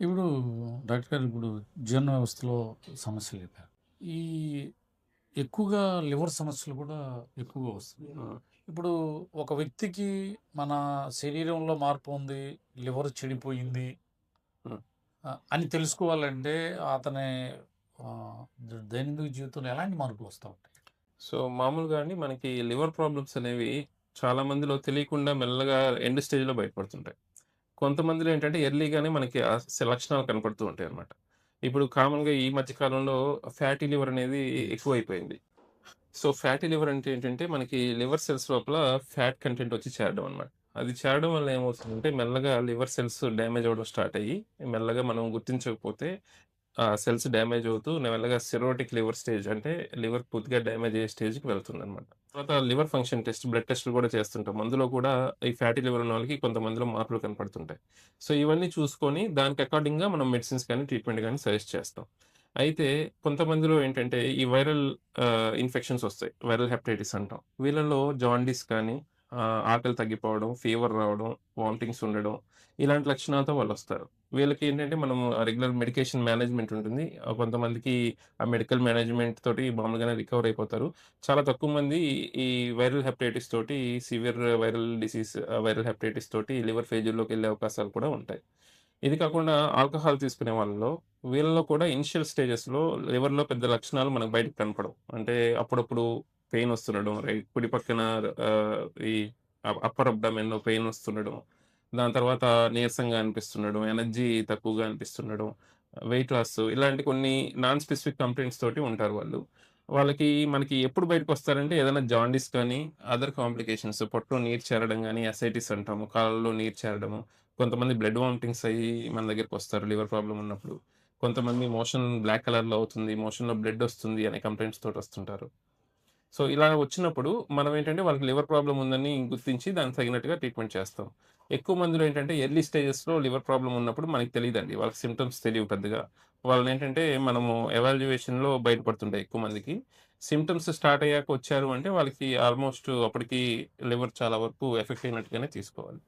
ఇప్పుడు డాక్టర్ గారు ఇప్పుడు జీర్ణ వ్యవస్థలో సమస్యలు చెప్పారు. ఈ ఎక్కువగా లివర్ సమస్యలు కూడా ఎక్కువగా. హ్మ్. ఇప్పుడు ఒక వ్యక్తికి మన శరీరంలో మార్పు ఉంది, లివర్ చెడిపోయింది అని తెలుసుకోవాలంటే అతని దైనందిక జీవితంలో ఎలాంటి మార్పులు వస్తా ఉంటాయి? సో, మామూలుగా అండి మనకి లివర్ ప్రాబ్లమ్స్ అనేవి చాలా మందిలో తెలియకుండా మెల్లగా ఎండ్ స్టేజ్‌లో బయటపడుతుంటాయి. కొంతమందిలో ఏంటంటే ఎర్లీగానే మనకి ఆ స లక్షణాలు కనపడుతూ ఉంటాయన్నమాట. ఇప్పుడు కామన్‌గా ఈ మధ్య కాలంలో ఫ్యాటీ లివర్ అనేది ఎక్కువైపోయింది. సో, ఫ్యాటీ లివర్ అంటే ఏంటంటే మనకి లివర్ సెల్స్ లోపల ఫ్యాట్ కంటెంట్ వచ్చి చేరడం అనమాట అది చేరడం వల్ల ఏమవుతుందంటే మెల్లగా లివర్ సెల్స్ డ్యామేజ్ అవ్వడం స్టార్ట్ అయ్యి, మెల్లగా మనం గుర్తించకపోతే ఆ సెల్స్ డ్యామేజ్ అవుతూ నెమ్మదిగా సిరోటిక్ లివర్ స్టేజ్ అంటే లివర్ పూర్తిగా డ్యామేజ్ అయ్యే స్టేజ్‌కి వెళ్తుందన్నమాట. తర్వాత లివర్ ఫంక్షన్ టెస్ట్, బ్లడ్ టెస్ట్‌లు కూడా చేస్తుంటాం. అందులో కూడా ఈ ఫ్యాటీ లివర్ ఉన్న వాళ్ళకి కొంతమందిలో మార్పులు కనపడుతుంటాయి. సో, ఇవన్నీ చూసుకొని దానికి అకార్డింగ్‌గా మనం మెడిసిన్స్ కానీ ట్రీట్మెంట్ కానీ సజెస్ట్ చేస్తాం. అయితే కొంతమందిలో ఏంటంటే ఈ వైరల్ ఆహ్, ఇన్ఫెక్షన్స్ వస్తాయి. వైరల్ హెపటైటిస్ అంటాం. వీళ్ళలో జాండీస్ కానీ, ఆకలి తగ్గిపోవడం, ఫీవర్ రావడం, వామిటింగ్స్ ఉండడం ఇలాంటి లక్షణాలతో వాళ్ళు వస్తారు వీళ్ళకి ఏంటంటే మనం రెగ్యులర్ మెడికేషన్ మేనేజ్‌మెంట్ ఉంటుంది. కొంతమందికి ఆ మెడికల్ మేనేజ్‌మెంట్ తోటి మామూలుగానే రికవర్ అయిపోతారు. చాలా తక్కువ మంది ఈ వైరల్ హెపటైటిస్ తోటి severe viral disease viral hepatitis తోటి లివర్ ఫెయిల్యూర్‌లోకి వెళ్ళే అవకాశాలు కూడా ఉంటాయి. ఇది కాకుండా ఆల్కహాల్ తీసుకునే వాళ్ళలో వీళ్ళలో కూడా ఇనిషియల్ స్టేజెస్‌లో లివర్‌లో పెద్ద లక్షణాలు మనకు బయటకి కనపడవు. అంటే అప్పుడప్పుడు పెయిన్ వస్తుండడం, రైట్ కుడి పక్కన ఈ అ అప్పర్ ఎన్నో పెయిన్ వస్తుండడం. దాని తర్వాత నీరసంగా అనిపిస్తుండడం, ఎనర్జీ తక్కువగా అనిపిస్తుండడం, వెయిట్ లాస్ ఇలాంటి కొన్ని నాన్ స్పెసిఫిక్ కంప్లైంట్స్ తోటి ఉంటారు వాళ్ళు. వాళ్ళకి మనకి ఎప్పుడు బయటకు వస్తారంటే ఏదైనా జాండీస్ కానీ, అదర్ కాంప్లికేషన్స్ పొట్టలో నీరు చేరడం కానీ అసైటిస్ అంటాము. కాళ్ళలో నీరు చేరడము. కొంతమంది బ్లడ్ వామిటింగ్స్ అయ్యి మన దగ్గరికొస్తారు లివర్ ప్రాబ్లం ఉన్నప్పుడు. కొంతమంది మోషన్ బ్లాక్ కలర్‌లో అవుతుంది. మోషన్‌లో బ్లడ్ వస్తుంది అనే కంప్లైంట్స్ తోటి వస్తుంటారు. సో, ఇలా వచ్చినప్పుడు మనం ఏంటంటే వాళ్ళకి లివర్ ప్రాబ్లం ఉందని గుర్తించి దానికి తగినట్టుగా ట్రీట్మెంట్ చేస్తాం. ఎక్కువ మందిలో ఏంటంటే ఎర్లీ స్టేజెస్‌లో లివర్ ప్రాబ్లం ఉన్నప్పుడు మనకి తెలియదండి వాళ్ళకి సిమ్టమ్స్ తెలియవు పెద్దగా. వాళ్ళనేంటంటే మనము ఎవాల్యుయేషన్‌లో బయటపడుతుంటాయి ఎక్కువ మందికి. సిమ్టమ్స్ స్టార్ట్ అయ్యాక వచ్చారు అంటే వాళ్ళకి ఆల్మోస్ట్ అప్పటికి లివర్ చాలా వరకు ఎఫెక్ట్ అయినట్టుగానే తీసుకోవాలి.